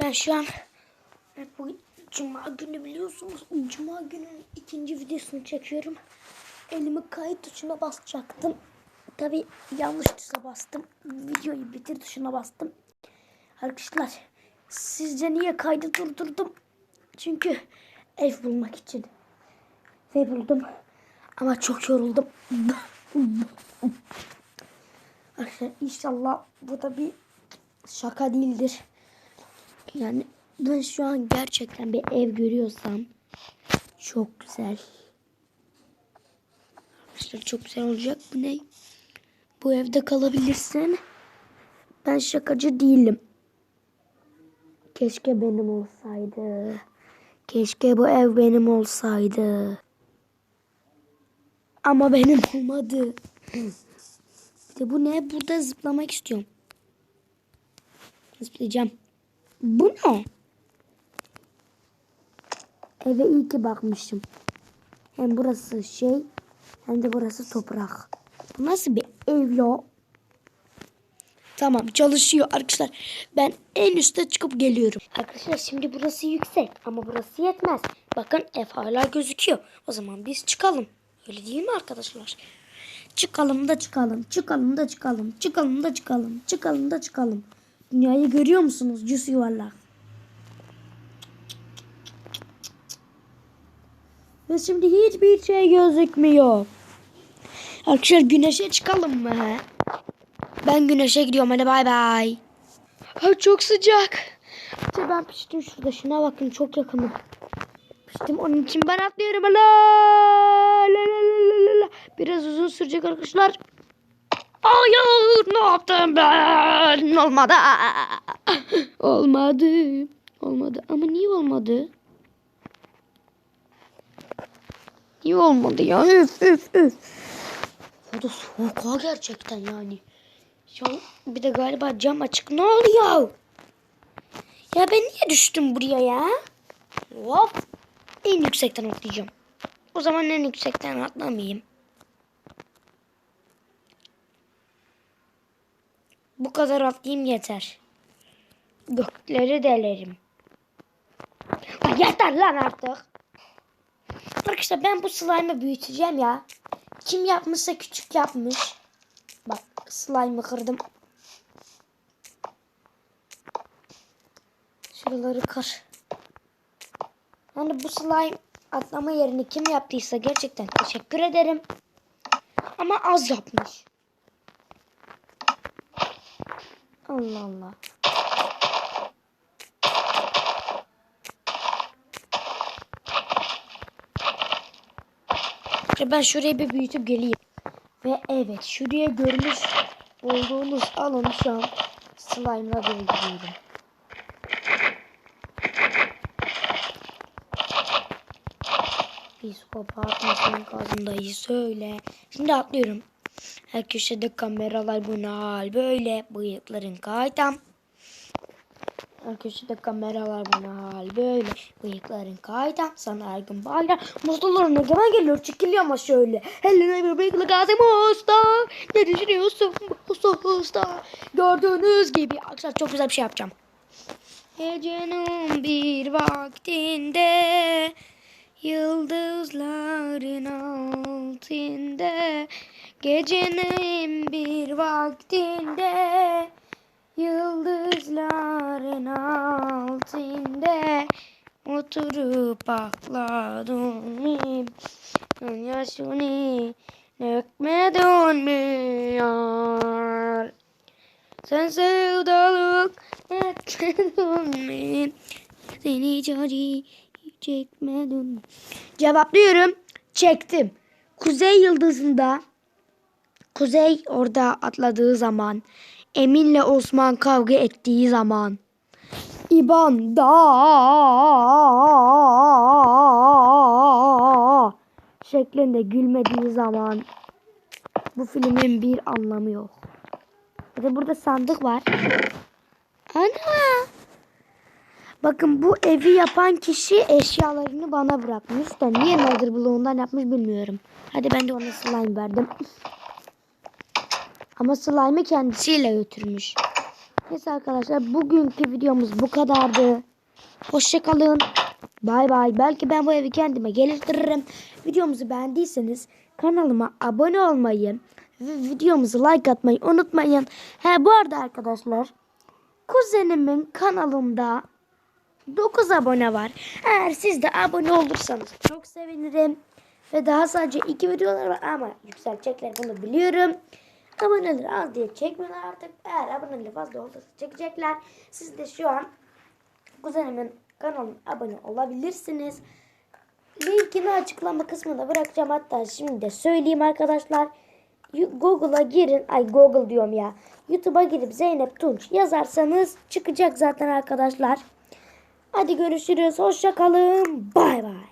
Ben şu an bugün Cuma günü biliyorsunuz. Cuma günün ikinci videosunu çekiyorum. Elimi kayıt tuşuna basacaktım. Tabi yanlış tuşa bastım. Videoyu bitir tuşuna bastım. Arkadaşlar sizce niye kaydı durdurdum? Çünkü ev bulmak için. Ve buldum. Ama çok yoruldum. Arkadaşlar inşallah bu da bir şaka değildir. Yani ben şu an gerçekten bir ev görüyorsam çok güzel. Arkadaşlar çok güzel olacak. Bu ne? Bu evde kalabilirsin. Ben şakacı değilim. Keşke benim olsaydı. Keşke bu ev benim olsaydı. Ama benim olmadı. Bir de bu ne? Burada zıplamak istiyorum. Zıplayacağım. Bu ne? Eve iyi ki bakmışım. Hem burası şey hem de burası toprak. Bu nasıl bir ev ya? Tamam çalışıyor arkadaşlar. Ben en üste çıkıp geliyorum. Arkadaşlar şimdi burası yüksek ama burası yetmez. Bakın ev hala gözüküyor. O zaman biz çıkalım. Öyle değil mi arkadaşlar? Çıkalım da çıkalım. Çıkalım da çıkalım. Çıkalım da çıkalım. Çıkalım da çıkalım. Dünyayı görüyor musunuz? Cüs yuvarlak. Ve şimdi hiçbir şey gözükmüyor. Arkadaşlar güneşe çıkalım mı? He? Ben güneşe gidiyorum hadi bay bay. Ha, çok sıcak. İşte ben piştim şurada. Şuna bakın çok yakınım. Piştim onun için ben atlıyorum. La. Biraz uzun sürecek arkadaşlar. Hayır ne yaptım ben? Olmadı. Olmadı. Olmadı. Ama niye olmadı? Niye olmadı ya? Üf üf üf. O da soğuk ha gerçekten yani. An bir de galiba cam açık. Ne oluyor? Ya ben niye düştüm buraya ya? Hop. En yüksekten atlayacağım. O zaman en yüksekten atlamayayım. Bu kadar atlayayım yeter. Gökleri delerim. Ay yeter lan artık. Arkadaşlar ben bu slime'ı büyüteceğim ya. Kim yapmışsa küçük yapmış. Bak slime'ı kırdım. Şuraları kır. Yani bu slime atlama yerini kim yaptıysa gerçekten teşekkür ederim. Ama az yapmış. Allah Allah. Ben şurayı bir büyütüp geleyim. Ve evet şuraya görmüş olduğunuz alanı şu an slime'la dolduruyorum. Psikopat mısın kazındayı söyle. Şimdi atlıyorum. Her köşede kameralar bu hal böyle. Bıyıkların kaytam. Her köşede kameralar bu ne hal böyle. Bıyıkların kaytam. Sana her gün bayram. Mustaların egemen geliyor. Çekiliyor ama şöyle. Eline bir bıyıklı gazi usta. Ne düşünüyorsun bu usta? Gördüğünüz gibi. Arkadaşlar çok güzel bir şey yapacağım. Gecenin bir vaktinde Yıldızların altında Gecenin bir vaktinde Yıldızların altında Oturup ağladım Yaşını dökme dönmüyor Sen sevdalık etmedin Seni cari çekmedim. Cevaplıyorum. Çektim. Kuzey yıldızında Kuzey orada atladığı zaman Emin'le Osman kavga ettiği zaman İban da şeklinde gülmediği zaman bu filmin bir anlamı yok. De burada sandık var. Ana! Bakın bu evi yapan kişi eşyalarını bana bırakmış. Da niye Nether bloğundan yapmış bilmiyorum. Hadi ben de ona slime verdim. Ama slime'ı kendisiyle götürmüş. Neyse arkadaşlar bugünkü videomuz bu kadardı. Hoşçakalın. Bay bay. Belki ben bu evi kendime geliştiririm. Videomuzu beğendiyseniz kanalıma abone olmayı ve videomuzu like atmayı unutmayın. He bu arada arkadaşlar kuzenimin kanalında 9 abone var. Eğer siz de abone olursanız çok sevinirim. Ve daha sadece 2 videolar var ama yükselecekler bunu biliyorum. Aboneleri az diye çekmiyorlar artık. Eğer aboneleri fazla olursa çekecekler. Siz de şu an kuzenimin kanalına abone olabilirsiniz. Linkini açıklama kısmına bırakacağım. Hatta şimdi de söyleyeyim arkadaşlar. Google'a girin. Ay Google diyorum ya. YouTube'a girip Zeynep Tunç yazarsanız çıkacak zaten arkadaşlar. Hadi görüşürüz. Hoşça kalın. Bay bay.